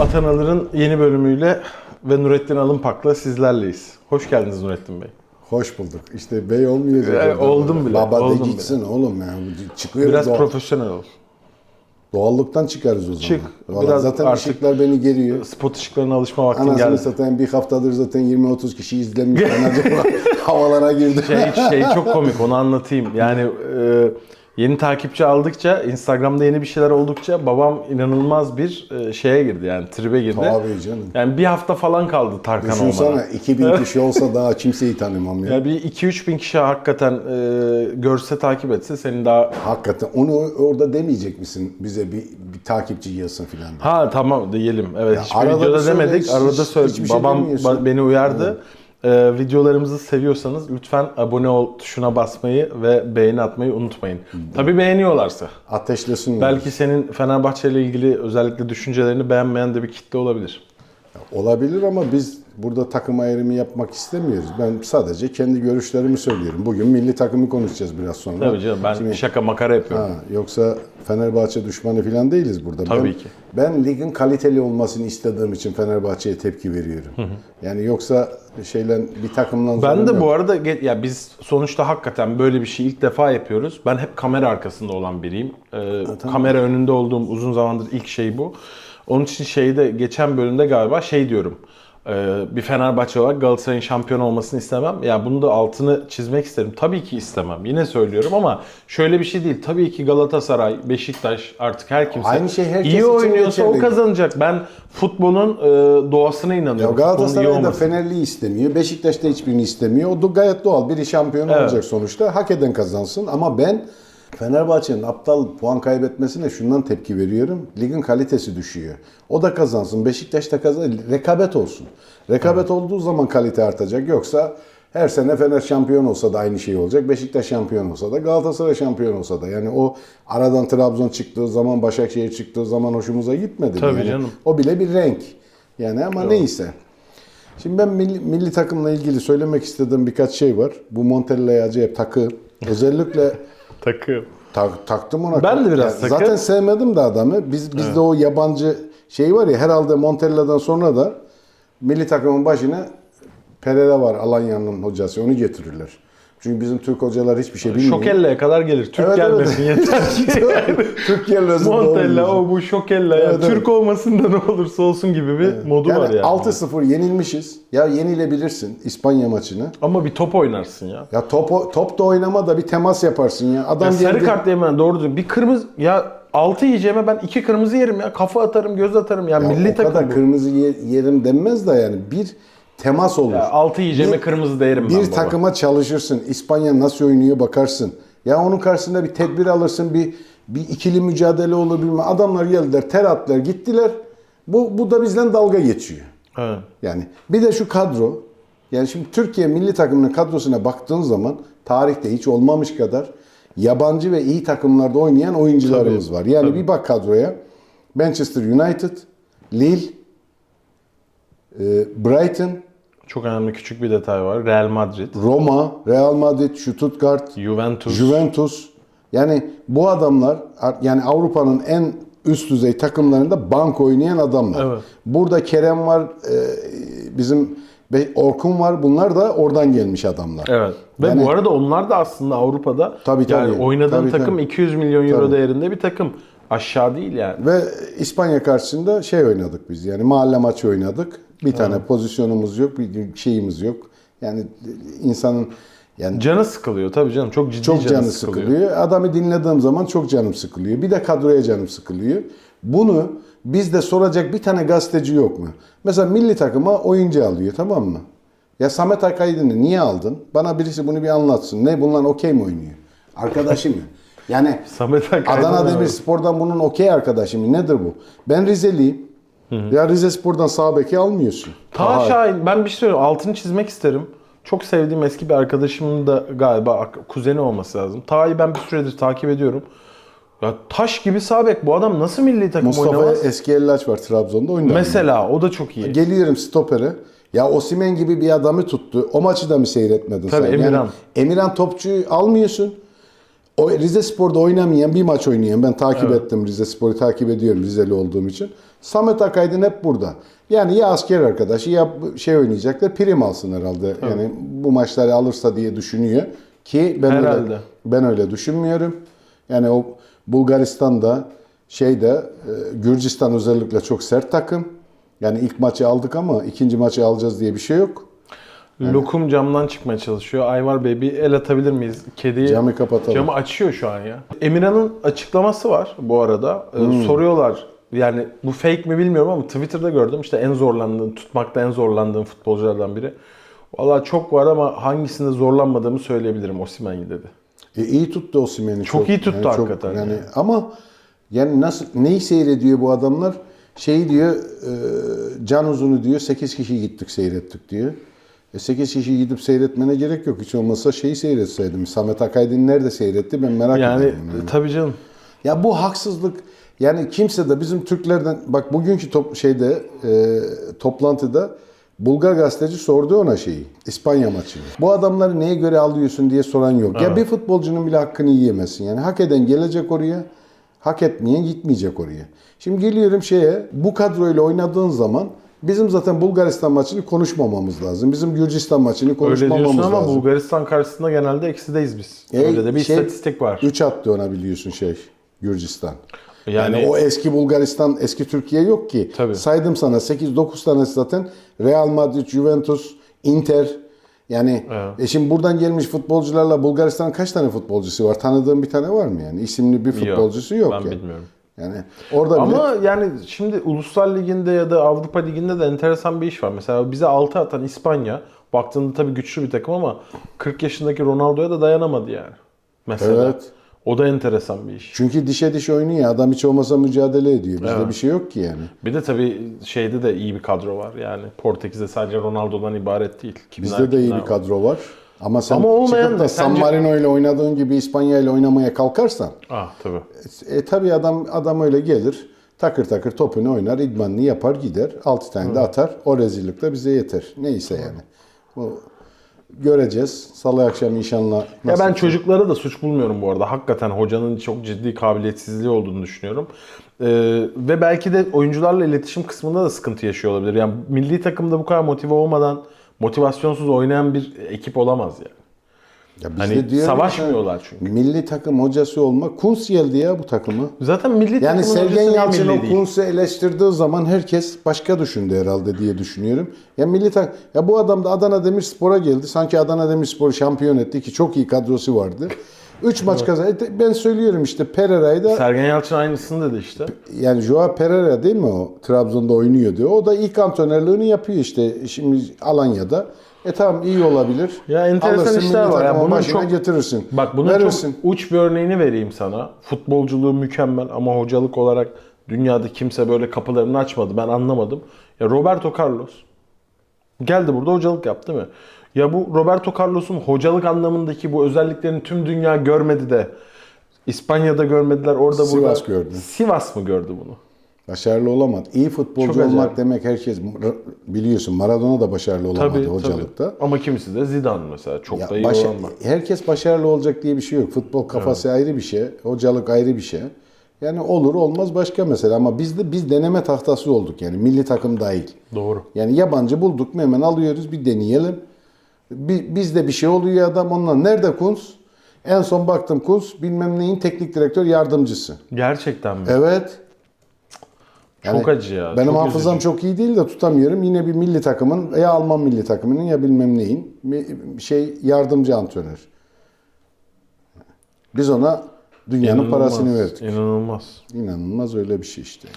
Atanalar'ın yeni bölümüyle ve Nurettin Alınpak'la sizlerleyiz. Hoş geldiniz Nurettin Bey. Hoş bulduk. İşte bey olmayacak. Ee, oldum bile, Baba oldum bile. gitsin oğlum ya. Çıkıyor Biraz doğal- profesyonel ol. Doğallıktan çıkarız o zaman. Çık. Vallahi Biraz zaten artık- ışıklar beni geriyor. Spot ışıklarına alışma vaktin Anasını geldi. satayım bir haftadır zaten 20-30 kişi izlemiş. Ben acaba havalara girdim. Şey, şey çok komik onu anlatayım. Yani e, yeni takipçi aldıkça, Instagram'da yeni bir şeyler oldukça babam inanılmaz bir e, şeye girdi yani tribe girdi. Abi canım. Yani bir hafta falan kaldı Tarkan Düşünsene olmadan. 2000 kişi olsa daha kimseyi tanımam ya. Ya bir 2-3 bin kişi hakikaten e, görse takip etse senin daha... Hakikaten onu orada demeyecek misin bize bir, bir takipçi yığsın filan. Ha tamam diyelim. Evet Ya hiçbir arada videoda demedik. hiç- arada söyle. şey Babam demiyorsun. ba- beni uyardı. E, videolarımızı seviyorsanız lütfen abone ol tuşuna basmayı ve beğeni atmayı unutmayın. Tabii beğeniyorlarsa. Ateşlesin. Belki senin Fenerbahçe ile ilgili özellikle düşüncelerini beğenmeyen de bir kitle olabilir. Olabilir ama biz burada takım ayrımı yapmak istemiyoruz. Ben sadece kendi görüşlerimi söylüyorum. Bugün milli takımı konuşacağız biraz sonra. Tabii canım ben Şimdi- şaka makara yapıyorum. Ha, yoksa Fenerbahçe düşmanı falan değiliz burada. Tabii ben, ki. Ben ligin kaliteli olmasını istediğim için Fenerbahçe'ye tepki veriyorum. Yani yoksa şeyle bir takımdan Ben de yok. bu arada ya biz sonuçta hakikaten böyle bir şey ilk defa yapıyoruz. Ben hep kamera arkasında olan biriyim. Ee, kamera önünde olduğum uzun zamandır ilk şey bu. Onun için şeyde geçen bölümde galiba şey diyorum. Ee, bir Fenerbahçe olarak Galatasaray'ın şampiyon olmasını istemem. Ya bunu da altını çizmek isterim. Tabii ki istemem. Yine söylüyorum ama şöyle bir şey değil. Tabii ki Galatasaray, Beşiktaş artık her kimse Aynı şey herkes iyi için oynuyorsa o geçerli. kazanacak. Ben futbolun e, doğasına inanıyorum. Galatasaray da. Fenerli istemiyor. Beşiktaş da hiçbirini istemiyor. O da gayet doğal. Biri şampiyon Evet. olacak sonuçta. Hak eden kazansın. Ama ben Fenerbahçe'nin aptal puan kaybetmesine şundan tepki veriyorum. Ligin kalitesi düşüyor. O da kazansın. Beşiktaş da kazansın. Rekabet olsun. Rekabet olduğu zaman kalite artacak. Yoksa her sene Fener şampiyon olsa da aynı şey olacak. Beşiktaş şampiyon olsa da Galatasaray şampiyon olsa da. Yani o aradan Trabzon çıktığı zaman Başakşehir çıktığı zaman hoşumuza gitmedi. Tabii yani canım. O bile bir renk. Yani ama neyse. Şimdi ben milli, milli takımla ilgili söylemek istediğim birkaç şey var. Bu Montella'ya acayip takı. Özellikle Takım. tak, taktım ona. Ben de biraz Ya takı. Zaten sevmedim de adamı. Biz bizde o yabancı şey var ya herhalde Montella'dan sonra da milli takımın başına Pereira var Alanya'nın hocası. Onu getirirler. Çünkü bizim Türk hocalar hiçbir şey bilmiyor. Şokella'ya kadar gelir. Türk Evet, gelmesin yeter ki. Türkiye özünde Montella olmayacak. o bu Şokella. Evet, evet. Türk olmasın da ne olursa olsun gibi bir modu Yani var yani. 6-0 yenilmişiz. Ya yenilebilirsin İspanya maçını. Ama bir top oynarsın ya. Ya top, top da oynama da bir temas yaparsın ya. Adam ya sarı geldi- kart yemen doğru. Bir kırmızı ya 6 yiyeceğime ben iki kırmızı yerim ya. Kafa atarım, göz atarım ya. Ya milli takım bu. kırmızı ye- yerim denmez de yani bir temas olur. Ya 6 yiyeceğime Bir- kırmızı değerim ben bir baba. takıma çalışırsın. İspanya nasıl oynuyor bakarsın. Ya onun karşısında bir tedbir alırsın. Bir bir ikili mücadele olur bilmem. Adamlar geldiler, ter attılar, gittiler. Bu bu da bizden dalga geçiyor. Evet. Yani bir de şu kadro. Yani şimdi Türkiye milli takımının kadrosuna baktığın zaman tarihte hiç olmamış kadar yabancı ve iyi takımlarda oynayan oyuncularımız Tabii, var. Yani tabii. bir bak kadroya. Manchester United, Lille, e, Brighton, Çok önemli küçük bir detay var. Real Madrid, Roma, Real Madrid, Stuttgart, Juventus. Juventus. Yani bu adamlar yani Avrupa'nın en üst düzey takımlarında bank oynayan adamlar. Evet. Burada Kerem var, e, bizim Orkun var. Bunlar da oradan gelmiş adamlar. Evet. Ve Yani- bu arada onlar da aslında Avrupa'da Tabii, yani tabii. oynadığın Tabii, takım tabii. 200 milyon euro Tabii. değerinde bir takım. Aşağı değil yani. Ve İspanya karşısında şey oynadık biz. Yani mahalle maçı oynadık. Bir tane pozisyonumuz yok, bir şeyimiz yok. Yani insanın yani Canı sıkılıyor tabii canım. Çok ciddi Çok canı, canı sıkılıyor. sıkılıyor. Adamı dinlediğim zaman çok canım sıkılıyor. Bir de kadroya canım sıkılıyor. Bunu bizde soracak bir tane gazeteci yok mu? Mesela milli takıma oyuncu alıyor tamam mı? Ya Samet Akaydın'ı niye aldın? Bana birisi bunu bir anlatsın. Ne bunlar okey mi oynuyor? Arkadaşı mı? Yani Samet Akaydın Adana. Demirspor'dan bunun okey arkadaşı mı? Nedir bu? Ben Rizeliyim. Ya Rize Spor'dan sağ beki almıyorsun. Ta Aha. Şahin ben bir şey söyleyeyim. Altını çizmek isterim. Çok sevdiğim eski bir arkadaşımın da galiba kuzeni olması lazım. Taha'yı ben bir süredir takip ediyorum. Ya taş gibi sağ bek. Bu adam nasıl milli takım Mustafa oynamaz? Eski Ellaç var Trabzon'da oynuyor. Mesela o da çok iyi. Geliyorum stopere. Ya Osimen gibi bir adamı tuttu. O maçı da mı seyretmedin Tabii, sen? Emirhan. Yani Emirhan topçuyu almıyorsun. O Rize Spor'da oynamayan bir maç oynayan ben takip ettim Rize Spor'u takip ediyorum Rizeli olduğum için. Samet Akaydın hep burada. Yani ya asker arkadaşı ya şey oynayacaklar prim alsın herhalde. Yani bu maçları alırsa diye düşünüyor ki ben öyle, Herhalde. ben öyle düşünmüyorum. Yani o Bulgaristan'da şeyde e, Gürcistan özellikle çok sert takım. Yani ilk maçı aldık ama ikinci maçı alacağız diye bir şey yok. Lokum camdan çıkmaya çalışıyor. Ayvar Bey bir el atabilir miyiz? Kediye Camı kapatalım. Camı açıyor şu an ya. Emirhan'ın açıklaması var bu arada. Ee, Hmm. Soruyorlar yani bu fake mi bilmiyorum ama Twitter'da gördüm. İşte en zorlandığın, tutmakta en zorlandığım futbolculardan biri. Valla çok var ama hangisinde zorlanmadığımı söyleyebilirim Osimhen dedi. E, iyi tuttu Osimhen'i. Çok iyi tuttu hakikaten Yani, yani. ama yani nasıl neyi seyrediyor bu adamlar? Şey diyor e, can uzunu diyor 8 kişi gittik seyrettik diyor. E 8 kişi gidip seyretmene gerek yok. Hiç olmazsa şeyi seyretseydim. Samet Akaydın nerede seyretti ben merak Yani ediyorum. yani. tabii canım. Ya bu haksızlık yani kimse de bizim Türklerden bak bugünkü top, şeyde e, toplantıda Bulgar gazeteci sordu ona şeyi. İspanya maçını. Bu adamları neye göre alıyorsun diye soran yok. Ya bir futbolcunun bile hakkını yiyemezsin. Yani hak eden gelecek oraya. Hak etmeyen gitmeyecek oraya. Şimdi geliyorum şeye. Bu kadroyla oynadığın zaman bizim zaten Bulgaristan maçını konuşmamamız lazım. Bizim Gürcistan maçını Öyle konuşmamamız diyorsun ama lazım. Bulgaristan karşısında genelde eksideyiz biz. E, Öyle de bir şey, istatistik var. 3 attı ona biliyorsun şey Gürcistan. Yani, Yani- o eski Bulgaristan, eski Türkiye yok ki. Tabii. Saydım sana 8-9 tanesi zaten Real Madrid, Juventus, Inter. Yani Evet. e şimdi buradan gelmiş futbolcularla Bulgaristan'ın kaç tane futbolcusu var? Tanıdığın bir tane var mı yani? İsimli bir futbolcusu yok, Ben yani. bilmiyorum. Yani orada bile Ama yani şimdi Uluslar Ligi'nde ya da Avrupa Ligi'nde de enteresan bir iş var. Mesela bize 6 atan İspanya baktığında tabii güçlü bir takım ama 40 yaşındaki Ronaldo'ya da dayanamadı yani. Mesela. Evet. O da enteresan bir iş. çünkü dişe diş oynuyor. Adam hiç olmasa mücadele ediyor. Bizde Evet. bir şey yok ki yani. Bir de tabii şeyde de iyi bir kadro var. Yani Portekiz'de sadece Ronaldo'dan ibaret değil. Kimler, Bizde de iyi bir var. kadro var. Ama sen Ama olmayan çıkıp da San sence- Marino ile oynadığın gibi İspanya ile oynamaya kalkarsan Ah tabii. E tabi adam adam öyle gelir. Takır takır topunu oynar, idmanını yapar gider. 6 tane de atar. O rezillik de bize yeter. Neyse yani. Bu göreceğiz. Salı akşamı inşallah. Ya nasıl- ben çocuklara da suç bulmuyorum bu arada. Hakikaten hocanın çok ciddi kabiliyetsizliği olduğunu düşünüyorum. Ee, ve belki de oyuncularla iletişim kısmında da sıkıntı yaşıyor olabilir. Yani milli takımda bu kadar motive olmadan motivasyonsuz oynayan bir ekip olamaz yani. Ya biz Hani de savaşmıyorlar ya, çünkü. Milli takım hocası olmak. Kuns geldi ya bu takımı. Zaten milli Yani Sergen Yalçın o? Kuntz'u eleştirdiği zaman herkes başka düşündü herhalde diye düşünüyorum. Ya milli tak ya bu adam da Adana Demirspor'a geldi. Sanki Adana Demirspor şampiyon etti ki çok iyi kadrosu vardı. 3 maç kazandı. E, Ben söylüyorum işte Pereira'yı da Sergen Yalçın aynısını dedi işte. yani Joao Pereira değil mi o? Trabzon'da oynuyor diyor. O da ilk antrenörlüğünü yapıyor işte şimdi Alanya'da. E tamam iyi olabilir. Ya enteresan işler milli var. Ya takımın bunun başına çok- getirirsin. Bak bunun Verirsin. çok uç bir örneğini vereyim sana. Futbolculuğu mükemmel ama hocalık olarak dünyada kimse böyle kapılarını açmadı. Ben anlamadım. Ya Roberto Carlos geldi burada hocalık yaptı değil mi? Ya bu Roberto Carlos'un hocalık anlamındaki bu özelliklerini tüm dünya görmedi de İspanya'da görmediler orada Sivas burada. gördü. Sivas mı gördü bunu? Başarılı olamadı. İyi futbolcu Çok olmak acayip. demek herkes biliyorsun Maradona da başarılı olamadı Tabii hocalıkta. tabii. Ama kimisi de Zidane mesela çok Ya da iyi başa- olan var. herkes başarılı olacak diye bir şey yok. Futbol kafası ayrı bir şey, hocalık ayrı bir şey. Yani olur olmaz başka mesele ama biz de biz deneme tahtası olduk yani milli takım dahil. Doğru. Yani yabancı bulduk mu hemen alıyoruz bir deneyelim. Bi- Bizde bir şey oluyor adam ondan. Nerede Kunz? En son baktım Kunz bilmem neyin teknik direktör yardımcısı. Gerçekten mi? Evet. çok acı ya. Benim çok hafızam üzücü. çok iyi değil de tutamıyorum. Yine bir milli takımın ya Alman milli takımının ya bilmem neyin şey yardımcı antrenör. Biz ona dünyanın İnanılmaz, parasını verdik. İnanılmaz. İnanılmaz öyle bir şey işte.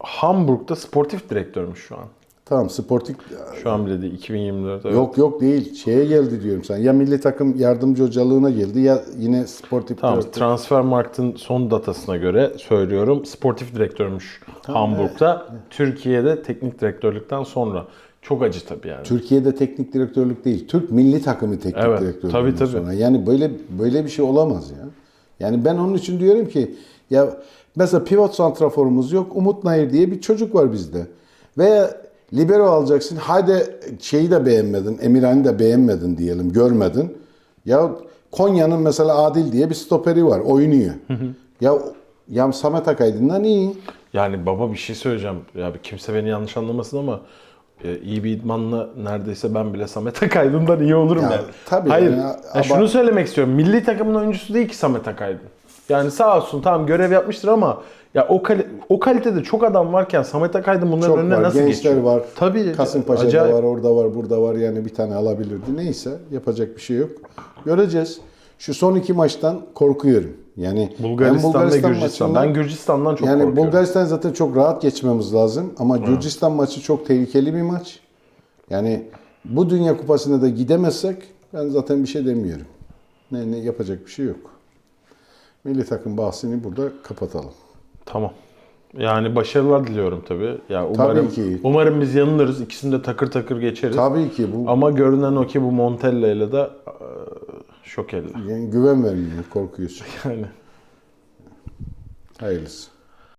Hamburg'da sportif direktörmüş şu an. Tamam sportif Şu an bile değil 2024. Evet. yok yok değil. Şeye geldi diyorum sen. Ya milli takım yardımcı hocalığına geldi ya yine sportif Tamam direktör. Transfermarkt'ın son datasına göre söylüyorum. Sportif direktörmüş Hamburg'da. Türkiye'de teknik direktörlükten sonra. Çok acı tabii yani. Türkiye'de teknik direktörlük değil. Türk milli takımı teknik Evet, direktörlüğünden tabii, tabii. sonra. Yani böyle böyle bir şey olamaz ya. Yani ben onun için diyorum ki ya mesela pivot santraforumuz yok. Umut Nayır diye bir çocuk var bizde. Veya libero alacaksın. Hadi şeyi de beğenmedin. Emirhan'ı da beğenmedin diyelim. Görmedin. Ya Konya'nın mesela Adil diye bir stoperi var. Oynuyor. Ya ya Samet Akaydın'dan iyi. Yani baba bir şey söyleyeceğim. Ya kimse beni yanlış anlamasın ama e, iyi bir idmanla neredeyse ben bile Samet Akaydın'dan iyi olurum Ya, yani. tabii Hayır. yani, ya ama- şunu söylemek istiyorum. Milli takımın oyuncusu değil ki Samet Akaydın. Yani sağ olsun tamam görev yapmıştır ama ya o kali- o kalitede çok adam varken Samet Akaydın bunların Çok önüne var. nasıl Gençler geçiyor? var. Tabii. Kasımpaşa'da acayip. var, orada var, burada var. Yani bir tane alabilirdi. Neyse yapacak bir şey yok. Göreceğiz. Şu son iki maçtan korkuyorum. Yani hem Bulgaristan, ve Gürcistan. maçında- Ben Gürcistan'dan çok yani korkuyorum. Bulgaristan zaten çok rahat geçmemiz lazım ama Gürcistan maçı çok tehlikeli bir maç. Yani bu Dünya Kupası'na da gidemezsek ben zaten bir şey demiyorum. Ne, ne yapacak bir şey yok. Milli takım bahsini burada kapatalım. Tamam. Yani başarılar diliyorum tabii. Ya umarım ki. umarım biz yanılırız. İkisini de takır takır geçeriz. Tabii ki bu Ama görünen o ki bu Montella ile de e, şok eller. yani güven vermiyor, korkuyorsun. Yani Hayırlısı.